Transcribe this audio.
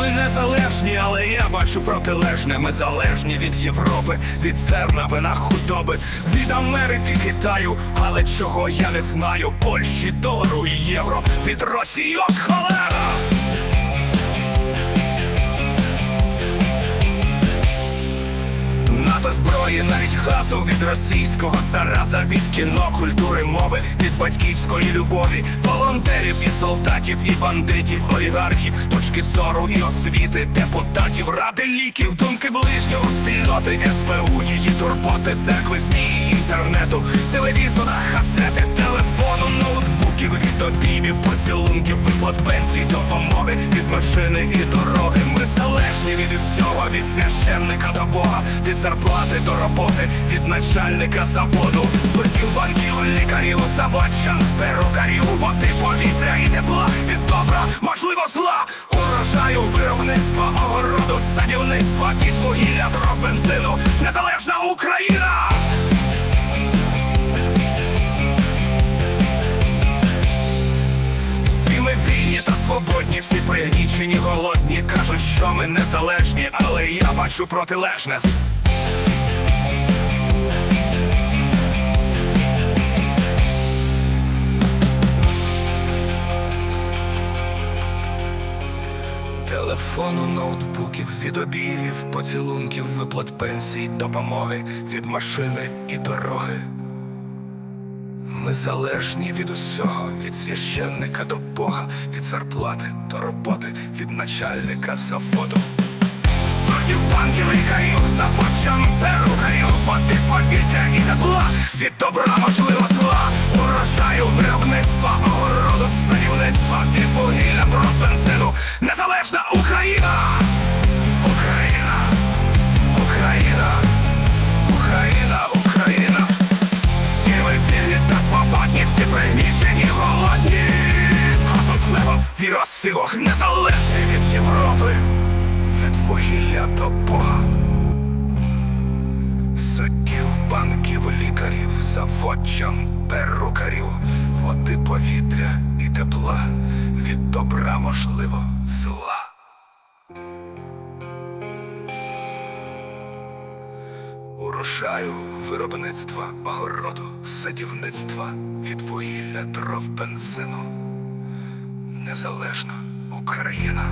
Ми незалежні, але я бачу протилежне. Ми залежні від Європи, від зерна, вина худоби, від Америки, Китаю, але чого я не знаю. Польщі, долару і євро, від Росії от холера. НАТО зброї, навіть газу від російського зараза, від кіно, культури, мови, від батьківської любові, волонтерів і солдатів, і бандитів, олігархів, точки зору і освіти, депутатів, ради ліків, думки ближнього, спільноти, СБУ, її турботи, церкви, ЗМІ, інтернету, ноутбуків, від обіймів, поцілунків, виплат пенсій, допомоги, від машини і дороги. Ми залежні від усього, від священника до Бога, від зарплати до роботи, від начальника заводу, суддів, банків, лікарів, заводчан, перукарів, води, повітря і тепла, від добра, можливо, зла, урожаю, виробництва, огороду, садівництва, від вугілля до бензину, незалежна Україна! Свободні, всі пригнічені, голодні Кажуть, що ми незалежні, але я бачу протилежне Телефону, ноутбуків, від обіймів, поцілунків, виплат пенсій, допомоги, від машини і дороги. Ми залежні від усього, від священника до Бога, від зарплати до роботи, від начальника заводу. Суддів, банків, лікарів, заводчан, перукарів, води, повітря і тепла, від добра можливо небо віросилох, незалежний від Європи Від вугілля до Бога. Суддів, банків, лікарів, заводчан, перукарів. Води, повітря і тепла. Від добра можливо зла. Урожаю, виробництва, огороду, садівництва, від вугілля, дров, бензину. Незалежна Україна.